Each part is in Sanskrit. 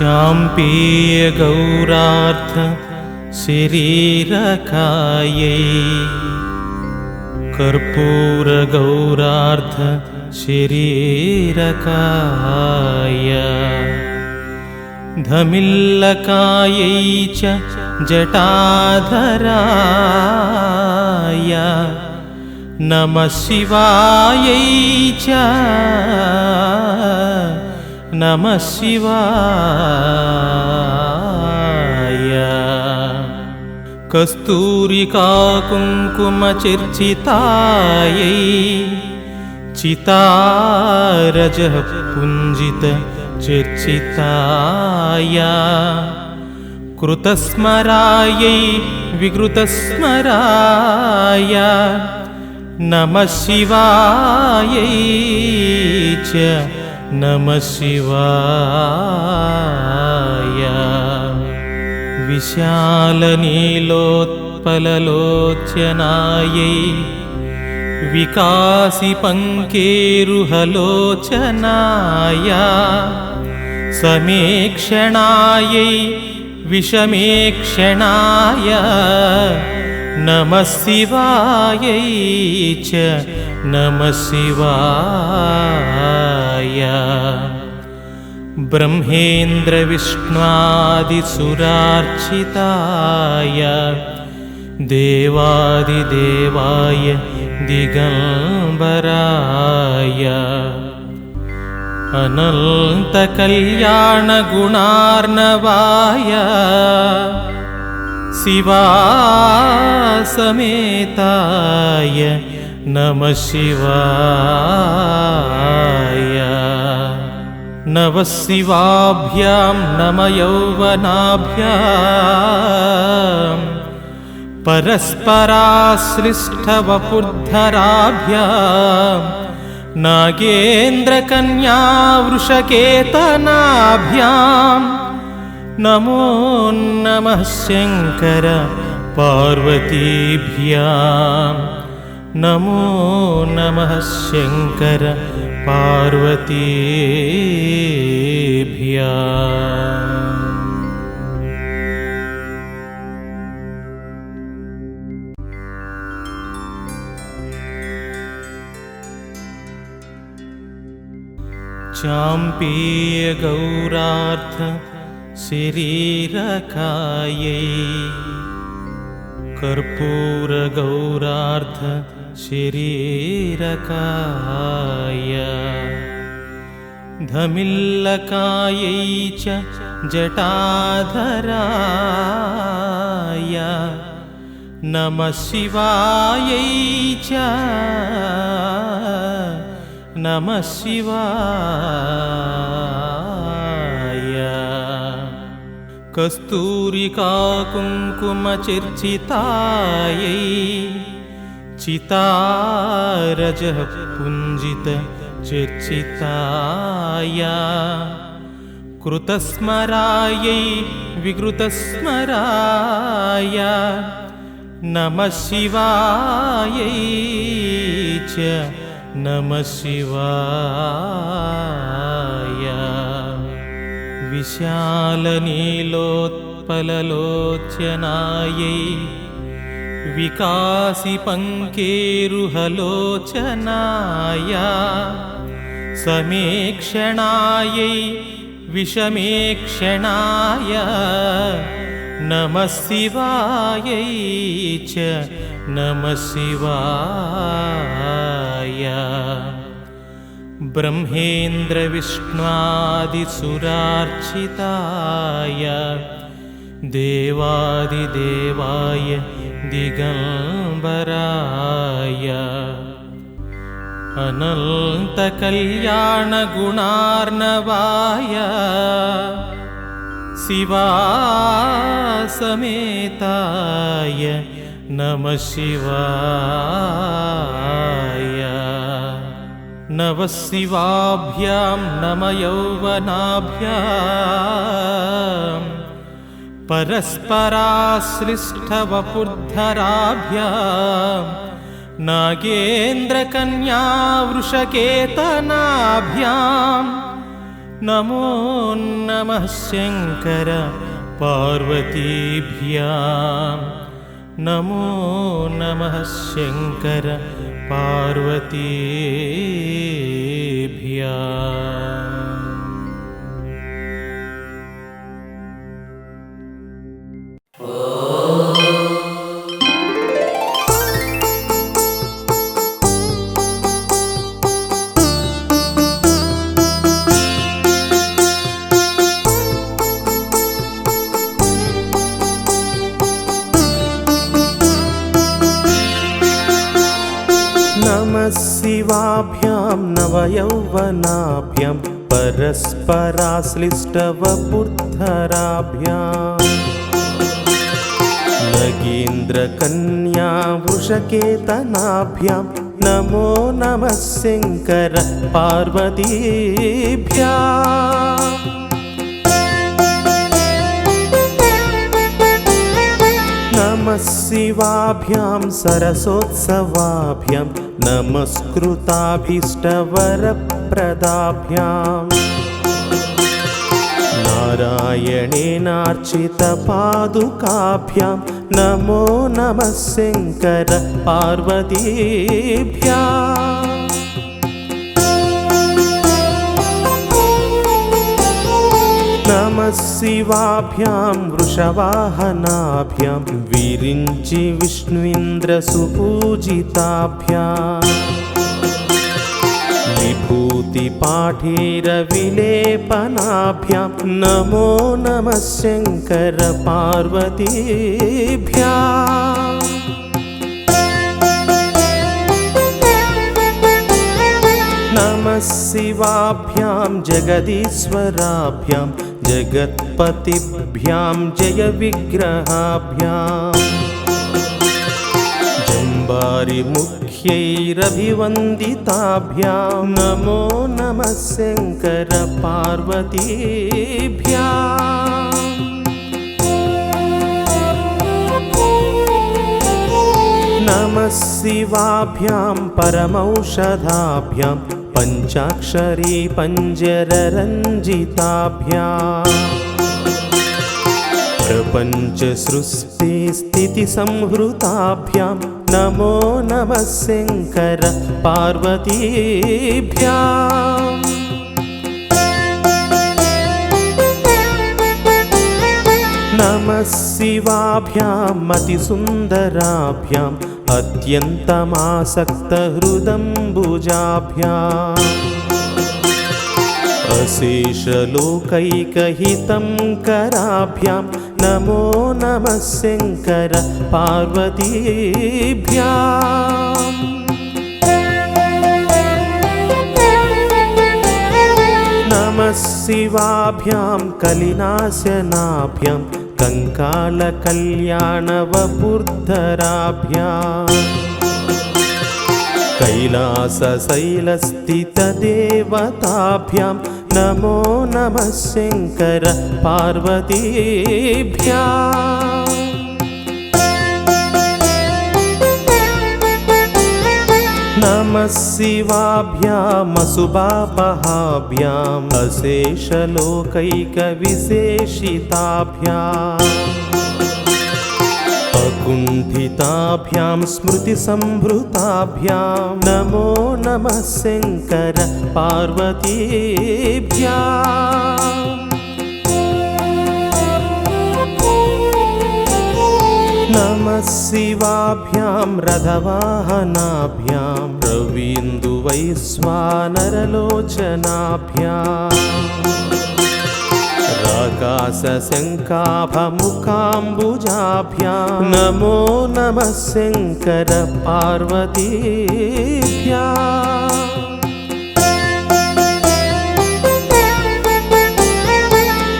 चाम्पीयगौरार्थ शरीरकायै। कर्पूरगौरार्थ शरीरकाय। धमिल्लकायै च जटाधराय। नमः शिवायै च नमः शिवाय। कस्तूरिकाकुङ्कुमचर्चितायै चितारजः पुञ्जितचर्चिताय कृतस्मरायै विकृतस्मराय। नमः शिवायै च नमः शिवाय। विशालनीलोत्पललोचनायै विकासिपङ्केरुहलोचनाय समेक्षणायै विषमेक्षणाय नमः शिवायै च नमः शिवाय ब्रह्मेन्द्रविष्णादिसुरार्चिताय देवादिदेवाय दिगम्बराय। अनन्तकल्याणगुणार्णवाय। शिवासमेताय नमः शिवाय। नवः शिवाभ्यां नम यौवनाभ्याम् परस्पराश्लिष्टवपुर्धराभ्यां नागेन्द्रकन्यावृषकेतनाभ्यां। नमो नमः शङ्कर पार्वतीभ्यां नमो नमः शङ्कर पार्वतीभ्याम् चाम्पीयगौरार्थ शरीरकायै कर्पूरगौरार्थ शरीरकाय। धमिल्लकायै च जटाधराय। नमः शिवायै च नमः शिवाय। कस्तूरिकाकुङ्कुमचर्चितायै चितारजः पुञ्जितचर्चिताय कृतस्मरायै विकृतस्मराय। नमः शिवायै च नमः शिवाय। विशालनीलोत्पललोचनायै विकासिपङ्केरुहलोचनाय समेक्षणायै विषमेक्षणाय नमः शिवायै च नमः शिवाय। ब्रह्मेन्द्रविष्णादिसुरार्चिताय देवादिदेवाय दिगम्बराय अनन्तकल्याणगुणार्णवाय शिवासमेताय नमः शिवाय। नवः शिवाभ्यां नम यौवनाभ्याम् परस्पराश्लिष्टवपुर्धराभ्यां नागेन्द्रकन्यावृषकेतनाभ्यां नमो नमः शङ्कर पार्वतीभ्यां नमो नमः शङ्कर पार्वतीभ्या शिवाभ्यां नवयौवनाभ्यां परस्पराश्लिष्टवपुद्धराभ्याम् नगेन्द्रकन्या वृषकेतनाभ्यां नमो नमः शङ्कर पार्वतीभ्या शिवाभ्यां सरसोत्सवाभ्यां नमस्कृताभीष्टवरप्रदाभ्याम् नारायणेनार्चितपादुकाभ्यां नमो नमः शङ्कर पार्वतीभ्या शिवाभ्यां वृषवाहनाभ्यां विरिञ्चि विष्णुन्द्रसुपूजिताभ्याम् विभूतिपाठेरविलेपनाभ्यां नमो नमः शङ्कर पार्वतीभ्या नमः शिवाभ्यां जगदीश्वराभ्यां जगत्पतिभ्यां जयविग्रहाभ्याम् जम्बारिमुख्यैरभिवन्दिताभ्यां। नमो नमः शङ्कर पार्वतीभ्या नमः शिवाभ्यां परमौषधाभ्यां पञ्चाक्षरी पञ्जररञ्जिताभ्याम् प्रपञ्चसृष्टिस्थितिसंहृताभ्यां नमो नमः शङ्कर पार्वतीभ्या नमः शिवाभ्याम् अतिसुन्दराभ्याम् अत्यन्तमासक्तहृदम्बुजाभ्याम् अशेषलोकैकहितं कराभ्यां नमो नमः शङ्कर पार्वतीभ्या नमः शिवाभ्यां कलिनाशनाभ्यां कङ्कालकल्याणवबुर्धराभ्याम् कैलासशैलस्थितदेवताभ्यां नमो नमः शङ्कर पार्वतीभ्या शिवाभ्यामसुबापहाभ्याम् अशेषलोकैकविशेषिताभ्याम् अकुण्ठिताभ्यां स्मृतिसम्भृताभ्यां नमो नमः शङ्कर पार्वतीभ्या नमः शिवाभ्यां रथवाहनाभ्यां रवीन्दुवैश्वानरलोचनाभ्याम् राकासशङ्काभमुखाम्बुजाभ्यां नमो नमः शङ्कर पार्वतीभ्या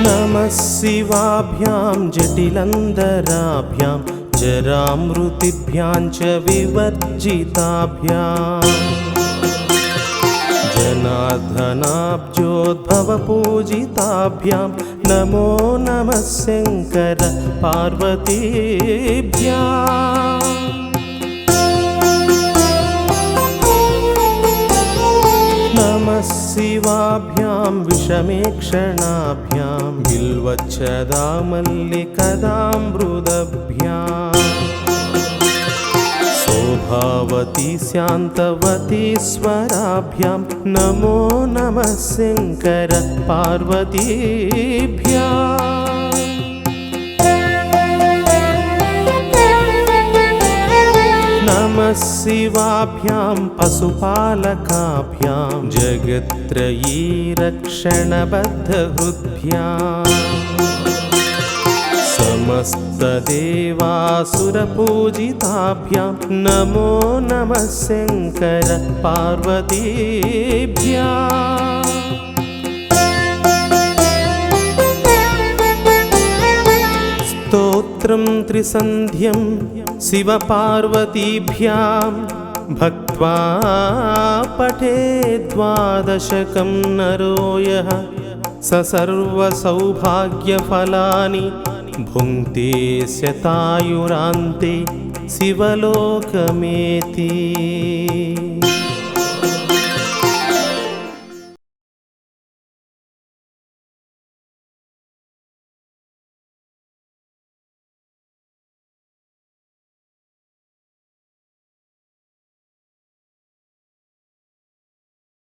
नमः शिवाभ्यां जटिलन्दराभ्यां जरामृतिभ्यां च विवर्जिताभ्याम् जनार्दनाब्जोद्भवपूजिताभ्यां। नमो नमः शङ्कर पार्वतीभ्या। नमः शिवाभ्यां विषमेक्षणाभ्यां बिल्वच्छदा मल्लिकदामृदभ्याम् शोभावती शान्तवती स्वराभ्यां नमो नमः शङ्कर नमः शिवाभ्यां पशुपालकाभ्यां जगत्त्रयी रक्षणबद्धहृद्भ्याम् समस्तदेवासुरपूजिताभ्यां नमो नमः शङ्कर पार्वतीभ्याम्। स्तोत्रं त्रिसन्ध्यं शिवपार्वतीभ्यां भक्त्वा पठे द्वादशकं नरो यः स सर्वसौभाग्यफलानि भुङ्क्ते शतायुरान्ते शिवलोकमेति